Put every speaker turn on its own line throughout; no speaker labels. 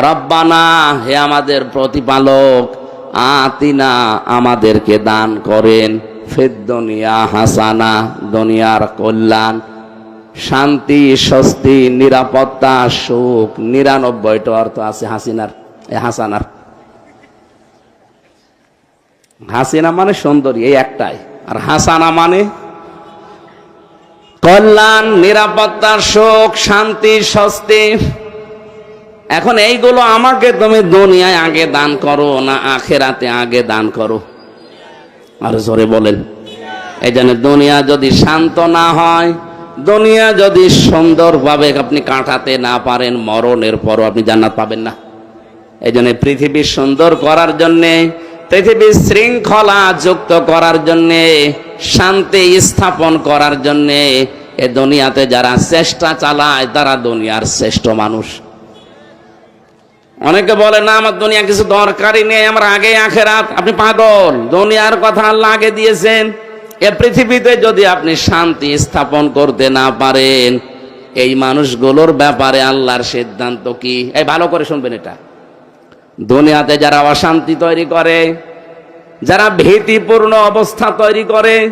রব্বানা, হে আমাদের প্রতিপালক, আতিনা আমাদেরকে দান করেন। ফেদ্দনিয়া হাসানা, দুনিয়ার কল্যাণ। শান্তি, স্বস্তি, নিরাপত্তা, সুখ, নিরানব্বইটা অর্থ আছে হাসিনার এ হাসানার। হাসিনা মানে সুন্দরী, এই একটাই। আর হাসানা মানে কল্যাণ, নিরাপত্তা, সুখ, শান্তি, স্বস্তি। এখন এইগুলো আমাকে তুমি দুনিয়ায় আগে দান করো না আখেরাতে আগে দান করো? আর জোরে বলেন। এই জন্য দুনিয়া যদি শান্ত না হয়, দুনিয়া যদি সুন্দরভাবে আপনি কাটাতে না পারেন, মরণের পরও আপনি জান্নাত পাবেন না। এই জন্য পৃথিবী সুন্দর করার জন্যে, পৃথিবী শৃঙ্খলা যুক্ত করার জন্যে, শান্তি স্থাপন করার জন্যে, এ দুনিয়াতে যারা চেষ্টা চালায়, তারা দুনিয়ার শ্রেষ্ঠ মানুষ। অনেকে বলে, না, আমার দুনিয়া কিছু দরকারই নেই, আমার আগে আখেরাত। আপনি পাগল। দুনিয়ার কথা আল্লাহ আগে দিয়েছেন। এ পৃথিবীতে যদি আপনি শান্তি স্থাপন করতে না পারেন, এই মানুষগুলোর ব্যাপারে আল্লাহর সিদ্ধান্ত কি? এই, ভালো করে শুনবেন এটা। দুনিয়াতে যারা অশান্তি তৈরি করে, যারা ভীতিপূর্ণ অবস্থা তৈরি করে,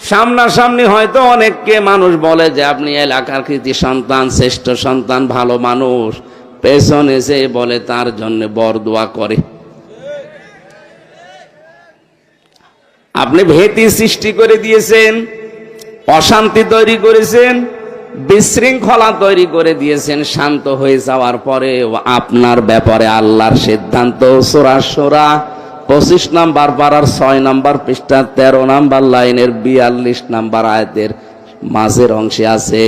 সামনাসামনি হয়তো অনেককে মানুষ বলে যে, আপনি এলাকার কৃতি সন্তান, শ্রেষ্ঠ সন্তান, ভালো মানুষ। পেছনে যে বলে, তার জন্য বরদোয়া করে। আপনি ভীতি সৃষ্টি করে দিয়েছেন, অশান্তি তৈরি করেছেন, বিশৃঙ্খলা তৈরি করে দিয়েছেন, শান্ত হয়ে যাওয়ার পরে আপনার ব্যাপারে আল্লাহর সিদ্ধান্ত। সোরা সোরা, পঁচিশ নাম্বার পাড়ার ছয় নাম্বার পৃষ্ঠা, তেরো নাম্বার লাইনের বিয়াল্লিশ নাম্বার আয়াতের মাঝের অংশে আছে।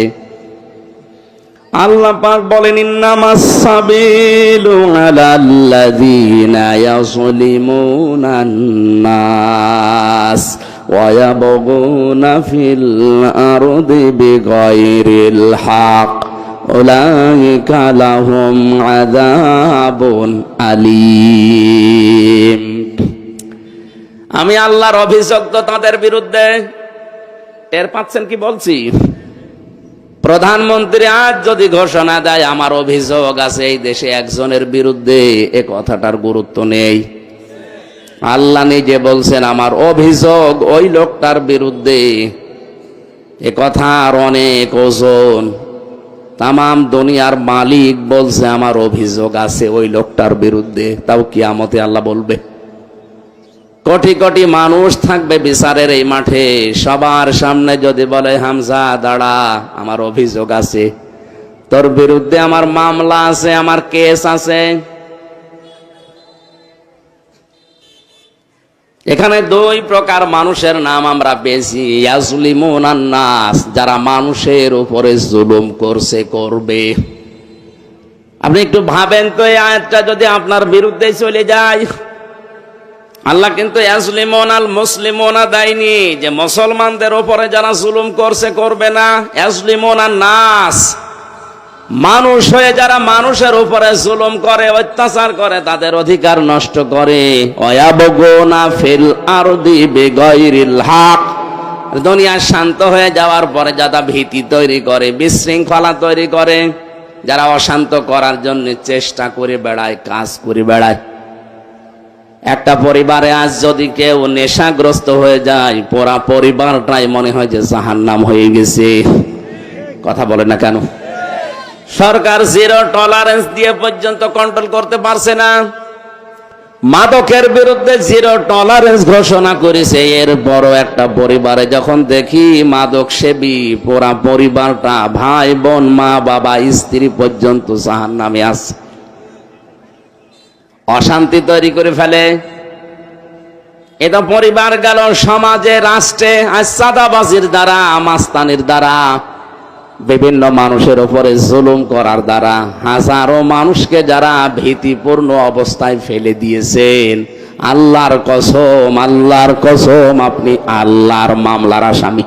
আল্লাহ পাক বলেন, ইন্নামাস সাবিলু আলাল্লাযীনা ইয়াযলিমুনান নাস ওয়া ইয়াবগুনা ফিল আরদি বিগাইরিল হক। উলাইকা লাহুম আযাবুন আলীম। আমি আল্লাহর অভিযোগ তো তাদের বিরুদ্ধে। টের পাচ্ছেন কি বলছি? প্রধানমন্ত্রী আজ যদি ঘোষণা দেয়, আমার অভিযোগ আছে, এই দেশে একজনের বিরুদ্ধে এ কথাটার গুরুত্ব নেই। আল্লাহ নিজে বলছেন, আমার অভিযোগ ওই লোকটার বিরুদ্ধে। এ কথার অনেক ওজন। তামাম দুনিয়ার মালিক বলছে, আমার অভিযোগ আছে ওই লোকটার বিরুদ্ধে। তাও কিয়ামতে আল্লাহ বলবে। কোটি কোটি মানুষ থাকবে বিচারের এই মাঠে। সবার সামনে যদি বলে, হামজা, দাঁড়া, আমার অভিযোগ আছে। তোর বিরুদ্ধে আমার মামলা আছে, আমার কেস আছে। এখানে দুই প্রকার মানুষের নাম আমরা পেয়েছি। নাস যারা মানুষের উপরে জুলুম করছে, করবে। আপনি একটু ভাবেন তো, এই আয়াতটা যদি আপনার বিরুদ্ধে চলে যায়। আল্লাহ কিন্তু ইয়াজলিমন আল মুসলিমনা দেয়নি, যে মুসলমানদের ওপরে যারা জুলুম করছে, করবে না। ইয়াজলিমন আর নাস। মানুষ হয়ে যারা মানুষের উপরে জুলুম করে, অত্যাচার করে, তাদের অধিকার নষ্ট করে। ফিল দুনিয়া শান্ত হয়ে যাওয়ার পরে যারা ভীতি তৈরি করে, বিশৃঙ্খলা তৈরি করে, যারা অশান্ত করার জন্য চেষ্টা করে বেড়ায়, কাজ করে বেড়ায়। একটা পরিবারে আজ যদি কেউ নেশাগ্রস্ত হয়ে যায় পুরা পরিবারটাই মনে হয় যে জাহান নাম হয়ে গেছে। কথা বলে না কেন? সরকার জিরো টলারেন্স দিয়ে পর্যন্ত কন্ট্রোল করতে পারছে না। মাদকের বিরুদ্ধে জিরো টলারেন্স ঘোষণা করেছে। এর বড় একটা পরিবারে যখন দেখি মাদক সেবী পুরা পরিবারটা ভাই বোন, মা বাবা, স্ত্রী পর্যন্ত জাহান নামে আছে। অশান্তি তৈরি করে ফেলে। এটা পরিবার গেল সমাজে, রাষ্ট্রে সাদাবাজির দ্বারা মাস্তানির দ্বারা, বিভিন্ন মানুষের উপরে জুলুম করার দ্বারা, হাজারো মানুষকে যারা ভীতিপূর্ণ অবস্থায় ফেলে দিয়েছেন। আল্লাহর কসম আল্লাহর কসম, আপনি আল্লাহর মামলার আসামি।